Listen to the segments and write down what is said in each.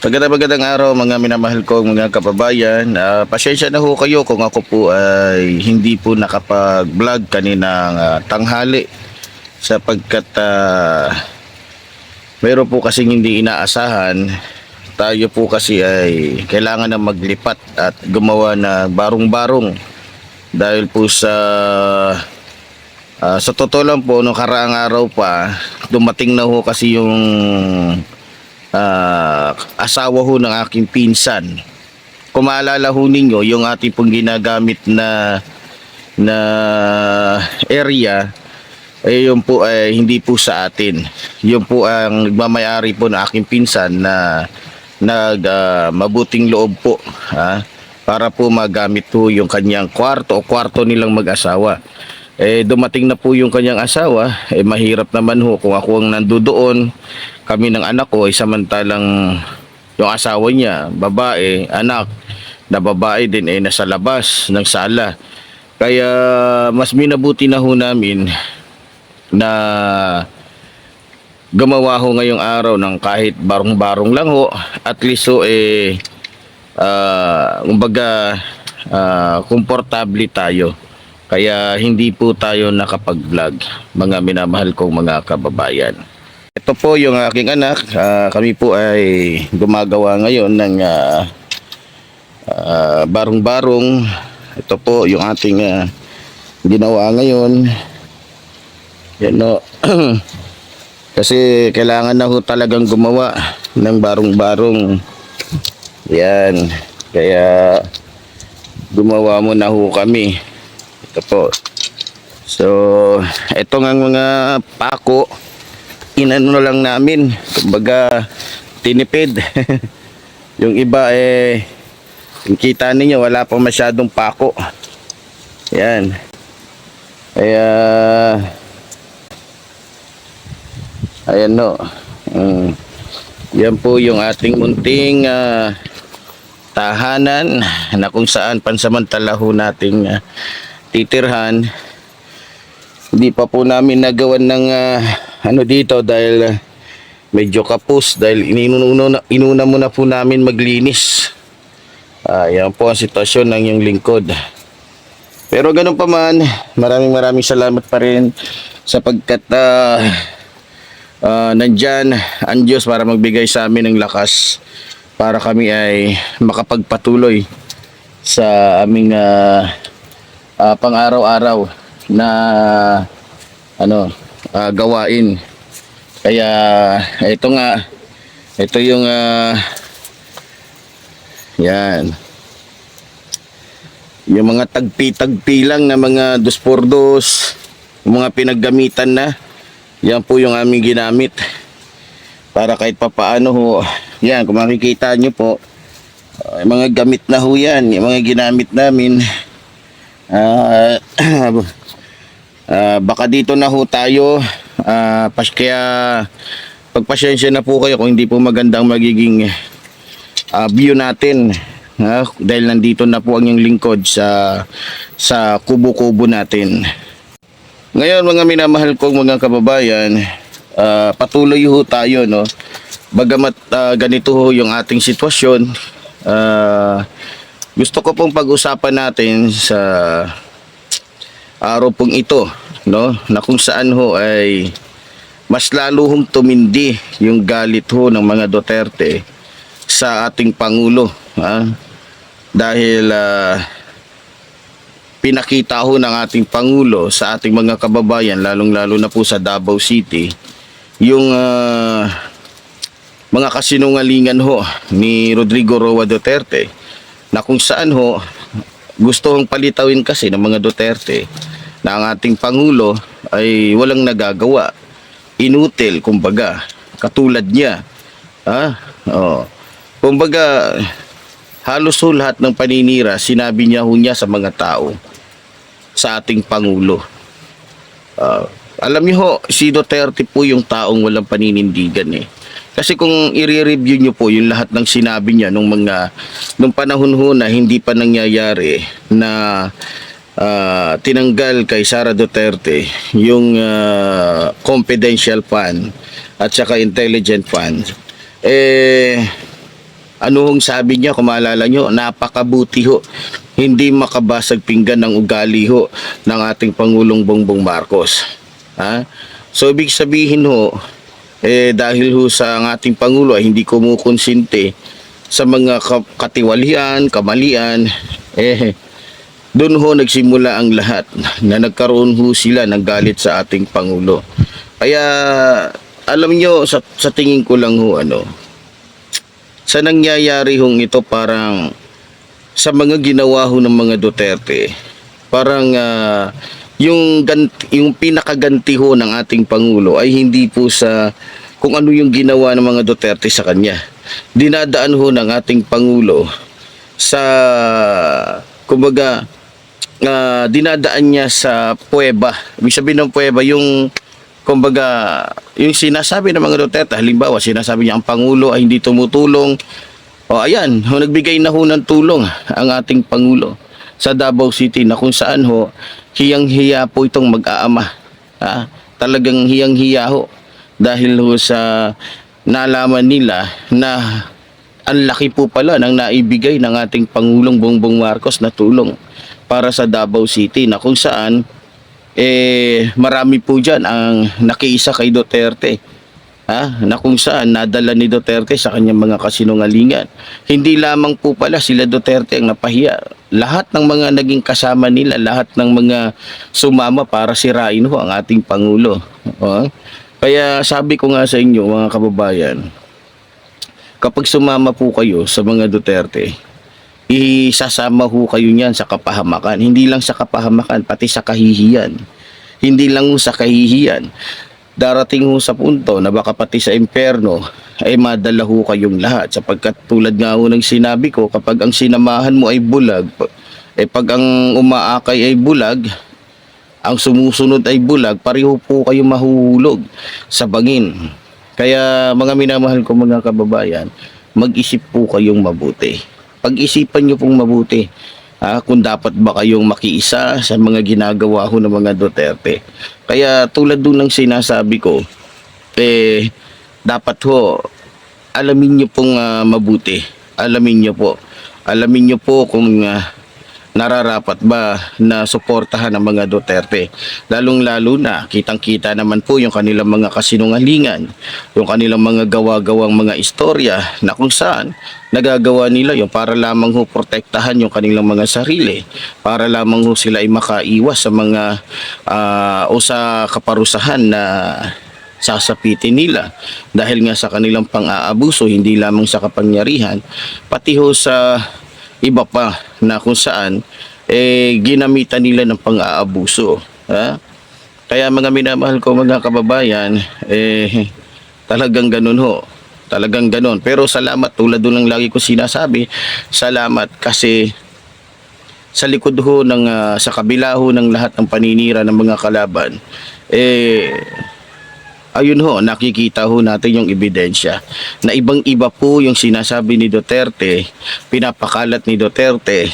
Magandang magandang araw mga minamahal kong mga kababayan. Ah, pasensya na ho kayo kung ako po ay hindi po nakapag-vlog kaninang ah, tanghali sapagkat uh, mayroon po kasing hindi inaasahan. Tayo po kasi ay kailangan na maglipat at gumawa na barong-barong dahil po sa ah, sa totoo lang po nung karaang araw pa dumating na ho kasi yung ah, asawa ho ng aking pinsan. Kung maalala ho ninyo, yung ating pong ginagamit na na area, eh yun po ay hindi po sa atin. Yun po ang nagmamayari po ng aking pinsan na nag ah, mabuting loob po ha, para po magamit po yung kanyang kwarto o kwarto nilang mag-asawa. Eh dumating na po yung kanyang asawa, eh mahirap naman ho kung ako ang nandoon, kami ng anak ko ay samantalang yung asawa niya, babae, anak, na babae din ay nasa labas ng sala. Kaya mas minabuti na ho namin na gumawa ho ngayong araw ng kahit barong-barong lang ho. At least ho eh, ah, kumbaga, ah, komportable tayo. Kaya hindi po tayo nakapag-vlog, mga minamahal kong mga kababayan. Ito po yung aking anak. Ah, kami po ay gumagawa ngayon ng ah, ah, barong-barong. Ito po yung ating ah, ginawa ngayon. Yan no. Kasi kailangan na ho talagang gumawa ng barong-barong. Yan. Kaya gumawa mo na ho kami. Ito po. So, ito nga mga pako inano lang namin. Kumbaga tinipid. Yung iba eh yung kita ninyo wala pa masyadong pako. Yan. Kaya ayan no. Mm. yan po yung ating munting ah, tahanan na kung saan pansamantala ho nating ah, titirhan. Hindi pa po namin nagawan ng ah, ano dito dahil ah, medyo kapos dahil inuna, inuna muna po namin maglinis. Ah, yan po ang sitwasyon ng yung lingkod. Pero ganun pa man, maraming maraming salamat pa rin sapagkat uh, uh, nandyan ang Diyos para magbigay sa amin ng lakas para kami ay makapagpatuloy sa aming ah, ah, pang-araw-araw na ano ah, gawain. Kaya ito nga ito yung ah, yan. Yung mga tagpi-tagpi lang na mga dos por dos, mga pinaggamitan na, yan po yung aming ginamit. Para kahit papaano ho, yan, kung makikita nyo po, yung mga gamit na ho yan, yung mga ginamit namin. Ah, Ah, baka dito na ho tayo. Ah, pas kaya pagpasensya na po kayo kung hindi po magandang magiging ah, view natin. Ha? dahil nandito na po ang yung lingkod sa sa kubo-kubo natin. Ngayon mga minamahal kong mga kababayan, ah, patuloy ho tayo no. Bagamat ah, ganito ho yung ating sitwasyon, ah, gusto ko pong pag-usapan natin sa araw pong ito, no, na kung saan ho ay mas lalo hong tumindi yung galit ho ng mga Duterte sa ating Pangulo. Ha? Dahil ah, pinakita ho ng ating Pangulo sa ating mga kababayan, lalong-lalo na po sa Davao City, yung ah, mga kasinungalingan ho ni Rodrigo Roa Duterte na kung saan ho gusto hong palitawin kasi ng mga Duterte na ang ating Pangulo ay walang nagagawa. Inutil, kumbaga. Katulad niya. Ha? Oh. Kumbaga, halos lahat ng paninira, sinabi niya ho niya sa mga tao, sa ating Pangulo. Ah, alam niyo ho, si Duterte po yung taong walang paninindigan eh. Kasi kung i-review niyo po yung lahat ng sinabi niya nung mga nung panahon ho na hindi pa nangyayari na ah, tinanggal kay Sara Duterte yung ah, confidential fund at saka intelligent fund eh ano hong sabi niya? Kung maalala nyo napakabuti ho. Hindi makabasag pinggan ng ugali ho ng ating Pangulong Bongbong Marcos ha so ibig sabihin ho eh dahil ho sa ang ating Pangulo ay hindi kumukonsinte sa mga ka- katiwalian kamalian eh doon ho nagsimula ang lahat na nagkaroon ho sila ng galit sa ating Pangulo. Kaya alam nyo, sa, sa tingin ko lang ho ano, sa nangyayari hong ito parang sa mga ginawa ho ng mga Duterte, parang ah, yung, yung pinakaganti ho ng ating Pangulo ay hindi po sa kung ano yung ginawa ng mga Duterte sa kanya. Dinadaan ho ng ating Pangulo sa kumbaga ah, dinadaan niya sa puweba. Ibig sabihin ng puweba yung kumbaga yung sinasabi ng mga Duterte halimbawa sinasabi niya ang pangulo ay hindi tumutulong. O ayan, ho, nagbigay na ho ng tulong ang ating pangulo sa Davao City na kung saan ho hiyang-hiya po itong mag-aama. Ha? Talagang hiyang-hiya ho dahil ho sa nalaman nila na ang laki po pala ng naibigay ng ating Pangulong Bongbong Marcos na tulong para sa Davao City na kung saan eh marami po dyan ang nakiisa kay Duterte ha, na kung saan nadala ni Duterte sa kanyang mga kasinungalingan. Hindi lamang po pala sila Duterte ang napahiya. Lahat ng mga naging kasama nila, lahat ng mga sumama para sirain ho ang ating Pangulo. O, Kaya sabi ko nga sa inyo mga kababayan, kapag sumama po kayo sa mga Duterte, isasama ho kayo niyan sa kapahamakan. Hindi lang sa kapahamakan, pati sa kahihiyan. Hindi lang sa kahihiyan. Darating ho sa punto na baka pati sa impyerno ay madala ho kayong lahat. Sapagkat tulad nga ho ng sinabi ko, kapag ang sinamahan mo ay bulag, eh pag ang umaakay ay bulag, ang sumusunod ay bulag, pareho po kayo mahuhulog sa bangin. Kaya mga minamahal ko mga kababayan, mag-isip po kayong mabuti. Pag-isipan nyo pong mabuti ha, kung dapat ba kayong makiisa sa mga ginagawa ho ng mga Duterte. Kaya tulad doon ng sinasabi ko, eh, dapat ho, alamin nyo pong ah, mabuti. Alamin nyo po. Alamin nyo po kung ah, nararapat ba na suportahan ng mga Duterte. Lalong-lalo na, kitang-kita naman po yung kanilang mga kasinungalingan, yung kanilang mga gawa-gawang mga istorya na kung saan nagagawa nila yung para lamang ho protektahan yung kanilang mga sarili, para lamang ho sila ay makaiwas sa mga ah, o sa kaparusahan na sasapitin nila dahil nga sa kanilang pang-aabuso hindi lamang sa kapangyarihan pati ho sa iba pa na kung saan eh ginamitan nila ng pang-aabuso ha? kaya mga minamahal ko mga kababayan eh talagang ganun ho talagang ganun pero salamat tulad doon lang lagi ko sinasabi salamat kasi sa likod ho ng ah, sa kabila ho ng lahat ng paninira ng mga kalaban eh ayun ho, nakikita ho natin yung ebidensya na ibang-iba po yung sinasabi ni Duterte, pinapakalat ni Duterte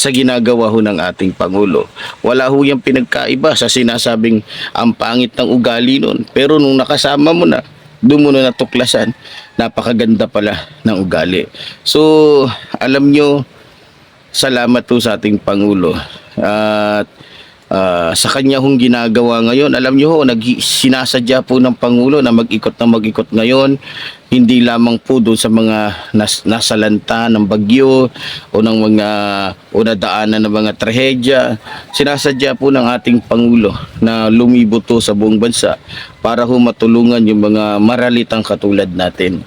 sa ginagawa ho ng ating Pangulo. Wala ho yung pinagkaiba sa sinasabing ang pangit ng ugali nun. Pero nung nakasama mo na, doon mo na natuklasan, napakaganda pala ng ugali. So, alam nyo, salamat po sa ating Pangulo. At ah, sa kanya hong ginagawa ngayon, alam niyo ho, nag sinasadya po ng Pangulo na mag-ikot na mag-ikot ngayon, hindi lamang po doon sa mga nas, nasalanta ng bagyo o ng mga o nadaanan ng mga trahedya. Sinasadya po ng ating Pangulo na lumibot sa buong bansa para ho matulungan yung mga maralitang katulad natin.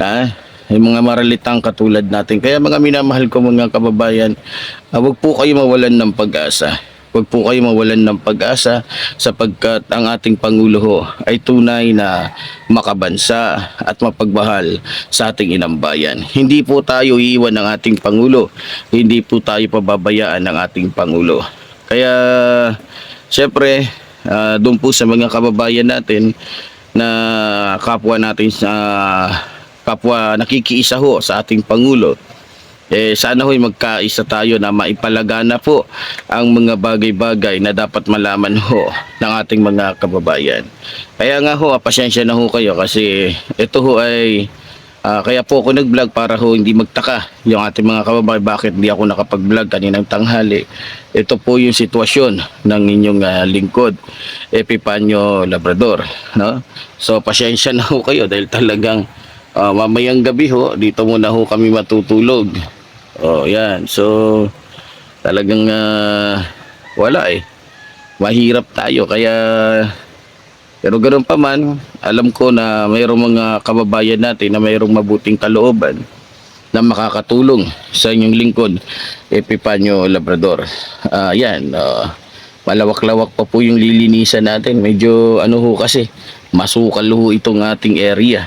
Ha? Yung mga maralitang katulad natin. Kaya mga minamahal ko mga kababayan, ah, wag po kayo mawalan ng pag-asa. Huwag po kayo mawalan ng pag-asa sapagkat ang ating Pangulo ho ay tunay na makabansa at mapagmahal sa ating inang bayan. Hindi po tayo iiwan ng ating Pangulo. Hindi po tayo pababayaan ng ating Pangulo. Kaya, syempre, ah, doon po sa mga kababayan natin na kapwa natin sa kapwa nakikiisa ho sa ating Pangulo eh sana ho'y magkaisa tayo na maipalagana po ang mga bagay-bagay na dapat malaman ho ng ating mga kababayan. Kaya nga ho, ah, pasensya na ho kayo kasi ito ho ay ah, kaya po ako nag-vlog para ho hindi magtaka yung ating mga kababayan bakit hindi ako nakapag-vlog kaninang tanghali. Ito po yung sitwasyon ng inyong ah, lingkod, Epipanyo Labrador. No? So pasensya na ho kayo dahil talagang ah, mamayang gabi ho, dito muna ho kami matutulog. Oh, yan. So, talagang ah, wala eh. Mahirap tayo. Kaya, pero ganoon pa man, alam ko na mayroong mga kababayan natin na mayroong mabuting kalooban na makakatulong sa inyong lingkod, Epipanyo Labrador. Ah, yan. ah, malawak-lawak pa po yung lilinisan natin. Medyo ano ho kasi, masukal ho itong ating area.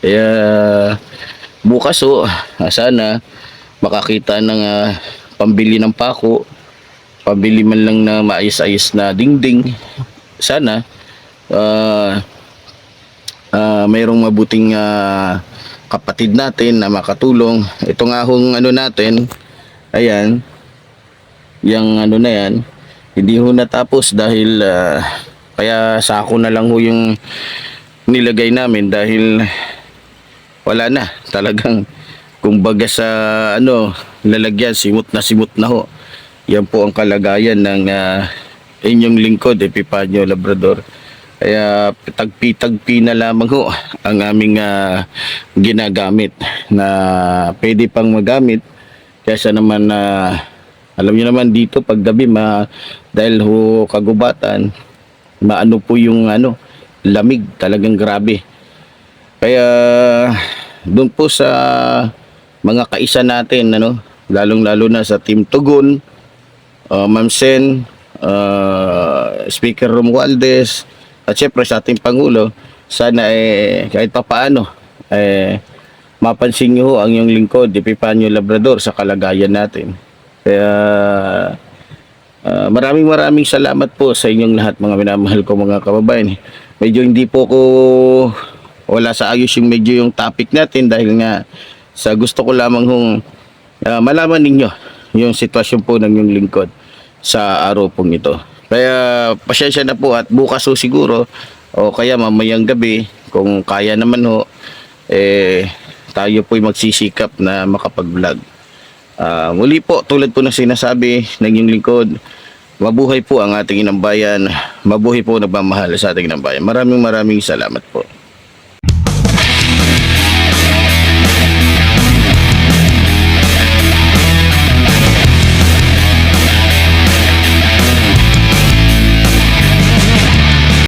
Kaya bukas ho, sana makakita ng ah, pambili ng pako, pambili man lang na maayos-ayos na dingding. Sana ah ah, mayroong mabuting ah, kapatid natin na makatulong. Ito nga hong ano natin, ayan, yung ano na yan, hindi ho natapos dahil ah, kaya sako na lang ho yung nilagay namin dahil wala na talagang kumbaga sa ano lalagyan simot na simot na ho. Yan po ang kalagayan ng ah, inyong lingkod Epipanyo Labrador. Kaya tagpi-tagpi na lamang ho ang aming ah, ginagamit na pwede pang magamit. Kaysa naman na alam niyo naman dito pag gabi ma dahil ho kagubatan maano po yung ano lamig. Talagang grabe. Kaya doon po sa mga kaisa natin ano lalong lalo na sa Team Tugon uh, Ma'am Sen uh, Speaker Romualdez at syempre sa ating Pangulo sana eh kahit pa paano eh mapansin niyo ho ang iyong lingkod Epipanyo Labrador sa kalagayan natin kaya Ah, maraming maraming salamat po sa inyong lahat mga minamahal ko mga kababayan. Medyo hindi po ko wala sa ayos yung medyo yung topic natin dahil nga sa gusto ko lamang hong ah, malaman ninyo yung sitwasyon po ng yung lingkod sa araw pong ito. Kaya pasensya na po at bukas ho siguro o kaya mamayang gabi kung kaya naman ho eh tayo po'y magsisikap na makapag-vlog. Ah, muli po, tulad po ng sinasabi ng inyong lingkod, mabuhay po ang ating inang bayan, mabuhay po nagmamahal sa ating inang bayan. Maraming maraming salamat po.